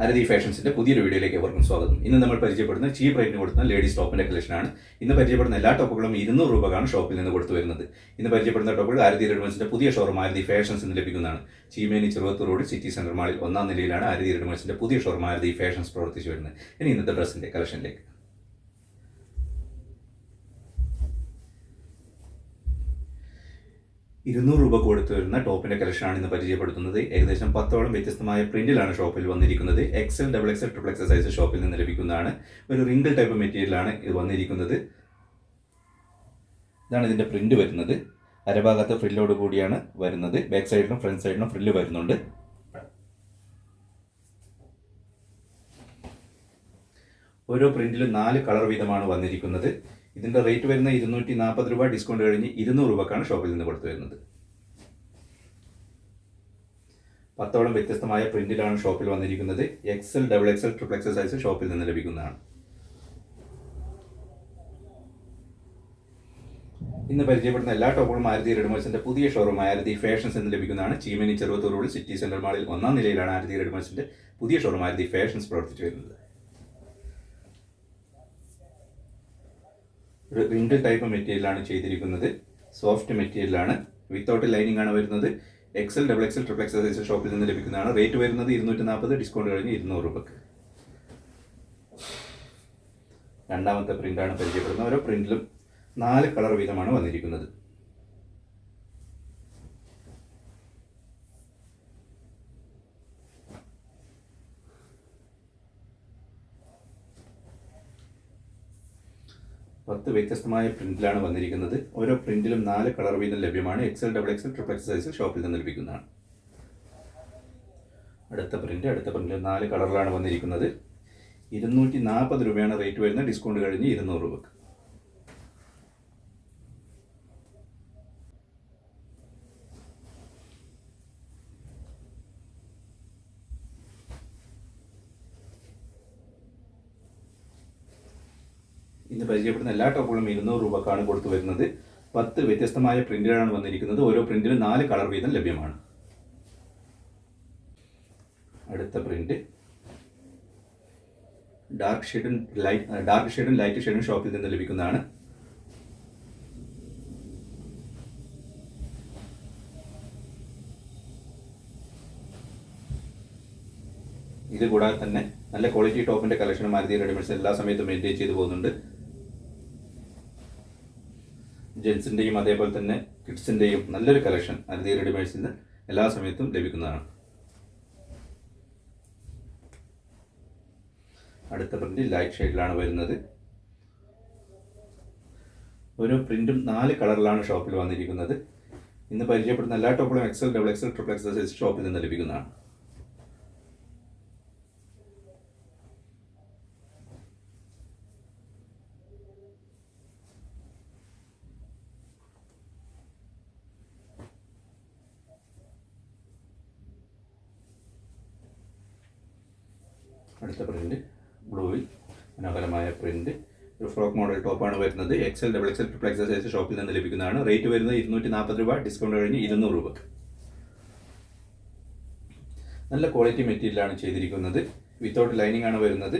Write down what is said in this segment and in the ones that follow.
അരതി ഫാഷൻസിന്റെ പുതിയൊരു വീഡിയോയിലേക്ക് എവർക്കും സ്വാഗതം. ഇന്ന് നമ്മൾ പരിചയപ്പെടുന്ന ചീപ്പ് റേറ്റിന് കൊടുക്കുന്ന ലേഡീസ് ടോപ്പിന്റെ കളക്ഷനാണ് ഇന്ന് പരിചയപ്പെടുന്ന എല്ലാ ടോപ്പുകളും ഇരുന്നൂറ് രൂപക്കാണ് ഷോപ്പിൽ നിന്ന് കൊടുത്തു വരുന്നത്. ഇന്ന് പരിചയപ്പെടുന്ന ടോപ്പുകൾ ആരതി റെഡിമെൻസിന്റെ പുതിയ ഷോറൂം ആരതി ഫാഷൻസ് എന്ന് ലഭിക്കുന്നതാണ്. Cheemeni Cheruvathur road city centre മാളിൽ ഒന്നാം നിലയിലാണ് ആരതി റെഡിമെൻസിന്റെ പുതിയ ഷോറൂം ആരതി ഫാഷൻസ് പ്രവർത്തിച്ചു വരുന്നത്. ഇനി ഇന്നത്തെ ഡ്രസ്സിന്റെ കളക്ഷനിലേക്ക് ഇരുന്നൂറ് രൂപ കൊടുത്ത് വരുന്ന ടോപ്പിന്റെ കളക്ഷനാണ് ഇന്ന് പരിചയപ്പെടുത്തുന്നത്. ഏകദേശം പത്തോളം വ്യത്യസ്തമായ പ്രിന്റിലാണ് ഷോപ്പിൽ വന്നിരിക്കുന്നത്. XL double XL triple XL size ഷോപ്പിൽ നിന്ന് ലഭിക്കുന്നതാണ്. ഒരു റിംഗിൾ ടൈപ്പ് മെറ്റീരിയലാണ് ഇത് വന്നിരിക്കുന്നത്. ഇതാണ് ഇതിന്റെ പ്രിന്റ് വരുന്നത്. അരഭാഗത്ത് ഫ്രില്ലോട് കൂടിയാണ് വരുന്നത്. ബാക്ക് സൈഡിലും ഫ്രണ്ട് സൈഡിലും ഫ്രില്ല് വരുന്നുണ്ട്. ഓരോ പ്രിന്റിലും നാല് കളർ വീതമാണ് വന്നിരിക്കുന്നത്. ഇതിന്റെ റേറ്റ് വരുന്ന ഇരുന്നൂറ്റി നാൽപ്പത് രൂപ ഡിസ്കൗണ്ട് കഴിഞ്ഞ് ഇരുന്നൂറ് രൂപക്കാണ് ഷോപ്പിൽ നിന്ന് കൊടുത്തു വരുന്നത്. പത്തോളം വ്യത്യസ്തമായ പ്രിന്റിലാണ് ഷോപ്പിൽ വന്നിരിക്കുന്നത്. XL double XL triple XL size ഷോപ്പിൽ നിന്ന് ലഭിക്കുന്നതാണ്. ഇന്ന് പരിചയപ്പെടുന്ന എല്ലാ ടോപ്പുകളും ആരതി റെഡിമേഴ്സിന്റെ പുതിയ ഷോറൂം ആരതി ഫാഷൻസ് എന്ന് ലഭിക്കുന്നതാണ്. Cheemeni Cheruvathur road city centre മാളിൽ ഒന്നാം നിലയിലാണ് ആരതി റെഡിമേഴ്സിന്റെ പുതിയ ഷോറൂം ആരതി ഫാഷൻസ് പ്രവർത്തിച്ചു വരുന്നത്. ഒരു ടൈപ്പ് മെറ്റീരിയലാണ് ചെയ്തിരിക്കുന്നത്. സോഫ്റ്റ് മെറ്റീരിയലാണ് വിത്തൗട്ട് ലൈനിങ് ആണ് വരുന്നത്. XL double XL triple XL ഷോപ്പിൽ നിന്ന് ലഭിക്കുന്നതാണ്. റേറ്റ് വരുന്നത് ഇരുന്നൂറ്റി നാൽപ്പത് ഡിസ്കൗണ്ട് കഴിഞ്ഞ് ഇരുന്നൂറ് രൂപക്ക്. രണ്ടാമത്തെ പ്രിന്റാണ് പരിചയപ്പെടുന്നത്. ഓരോ പ്രിന്റിലും നാല് കളർ വീതമാണ് വന്നിരിക്കുന്നത്. പത്ത് വ്യത്യസ്തമായ പ്രിന്റിലാണ് വന്നിരിക്കുന്നത്. ഓരോ പ്രിന്റിലും നാല് കളർ വീതം ലഭ്യമാണ്. XL double XL triple X size ഷോപ്പിൽ നിന്ന് ലഭിക്കുന്നതാണ്. അടുത്ത പ്രിന്റ് അടുത്ത പ്രിന്റിൽ നാല് കളറിലാണ് വന്നിരിക്കുന്നത്. ഇരുന്നൂറ്റി നാൽപ്പത് രൂപയാണ് റേറ്റ് വരുന്നത്. ഡിസ്കൗണ്ട് കഴിഞ്ഞ് ഇരുന്നൂറ് രൂപക്ക്. ഇന്ന് പരിചയപ്പെടുന്ന എല്ലാ ടോപ്പുകളും ഇരുന്നൂറ് രൂപക്കാണ് കൊടുത്തു വരുന്നത്. പത്ത് വ്യത്യസ്തമായ പ്രിന്റുകളാണ് വന്നിരിക്കുന്നത്. ഓരോ പ്രിന്റിലും നാല് കളർ വീതം ലഭ്യമാണ്. അടുത്ത പ്രിന്റ്. ഡാർക്ക് ഷെയ്ഡും ലൈറ്റ് ഡാർക്ക് ഷെയ്ഡും ലൈറ്റ് ഷെയ്ഡും ഷോപ്പിൽ നിന്ന് ലഭിക്കുന്നതാണ്. ഇത് കൂടാതെ തന്നെ നല്ല ക്വാളിറ്റി ടോപ്പിന്റെ കളക്ഷൻ മാരുതി റെഡിമെയ്ഡ്സ് എല്ലാ സമയത്തും മെയിന്റെയിൻ ചെയ്തു പോകുന്നുണ്ട്. ജെൻസിന്റെയും അതേപോലെ തന്നെ കിഡ്സിന്റെയും നല്ലൊരു കളക്ഷൻ അരുതി റെഡിമെയ്ഡ്സിൽ നിന്ന് എല്ലാ സമയത്തും ലഭിക്കുന്നതാണ്. അടുത്ത പ്രിന്റ് ലൈറ്റ് ഷെയ്ഡിലാണ് വരുന്നത്. ഓരോ പ്രിന്റും നാല് കളറിലാണ് ഷോപ്പിൽ വന്നിരിക്കുന്നത്. ഇന്ന് പരിചയപ്പെടുന്ന എല്ലാ ടോപ്പുകളും XL double XL triple XL size ഷോപ്പിൽ നിന്ന് ലഭിക്കുന്നതാണ്. അടുത്ത പ്രിന്റ് ബ്ലൂവിൽ മനോഹരമായ പ്രിന്റ് ഒരു ഫ്രോക്ക് മോഡൽ ടോപ്പാണ് വരുന്നത്. XL double XL triple XL size ഷോപ്പിൽ നിന്ന് ലഭിക്കുന്നതാണ്. റേറ്റ് വരുന്നത് ഇരുന്നൂറ്റി നാൽപ്പത് രൂപ ഡിസ്കൗണ്ട് കഴിഞ്ഞ് ഇരുന്നൂറ് രൂപ. നല്ല ക്വാളിറ്റി മെറ്റീരിയലാണ് ചെയ്തിരിക്കുന്നത്. വിത്തൗട്ട് ലൈനിങ് ആണ് വരുന്നത്.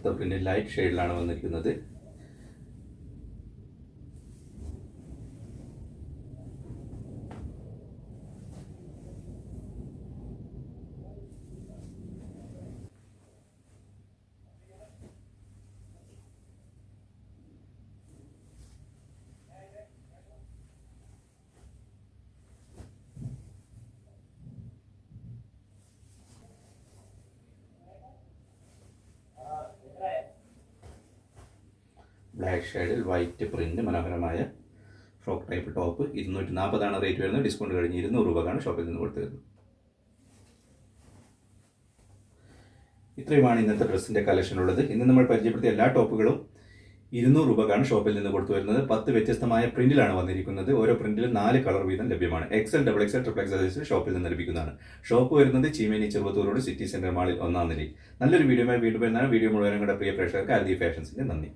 അടുത്ത പ്രിന്റ് ലൈറ്റ് ഷെയ്ഡിലാണ് വന്നിരിക്കുന്നത്. ബ്ലാക്ക് ഷെയ്ഡിൽ വൈറ്റ് പ്രിന്റ് മനോഹരമായ ഫ്രോക്ക് ടൈപ്പ് ടോപ്പ് ഇരുന്നൂറ്റി നാൽപ്പതാണ് റേറ്റ് വരുന്നത്. ഡിസ്കൗണ്ട് കഴിഞ്ഞ് ഇരുന്നൂറ് രൂപക്കാണ് ഷോപ്പിൽ നിന്ന് കൊടുത്തു വരുന്നത് ഇത്രയുമാണ് ഇന്നത്തെ ഡ്രസ്സിന്റെ കളക്ഷൻ ഉള്ളത്. ഇന്ന് നമ്മൾ പരിചയപ്പെടുത്തിയ എല്ലാ ടോപ്പുകളും ഇരുന്നൂറ് രൂപക്കാണ് ഷോപ്പിൽ നിന്ന് കൊടുത്തു വരുന്നത്. പത്ത് വ്യത്യസ്തമായ പ്രിന്റിലാണ് വന്നിരിക്കുന്നത്. ഓരോ പ്രിന്റിലും നാല് കളർ വീതം ലഭ്യമാണ്. XL double XL triple XL size ഷോപ്പിൽ നിന്ന് ലഭിക്കുന്നതാണ്. ഷോപ്പ് വരുന്നത് ചീമേനി ചെറുപത്തൂരോട് സിറ്റി സെന്റർ മാളിൽ ഒന്നാം നിലയിൽ. നല്ലൊരു വീഡിയോ വീണ്ടും വരുന്നതാണ്. വീഡിയോ മുഴുവൻ കൂടെ പ്രിയ പ്രേക്ഷകർക്ക് ആൽദി ഫാഷൻസിന്റെ നന്ദി.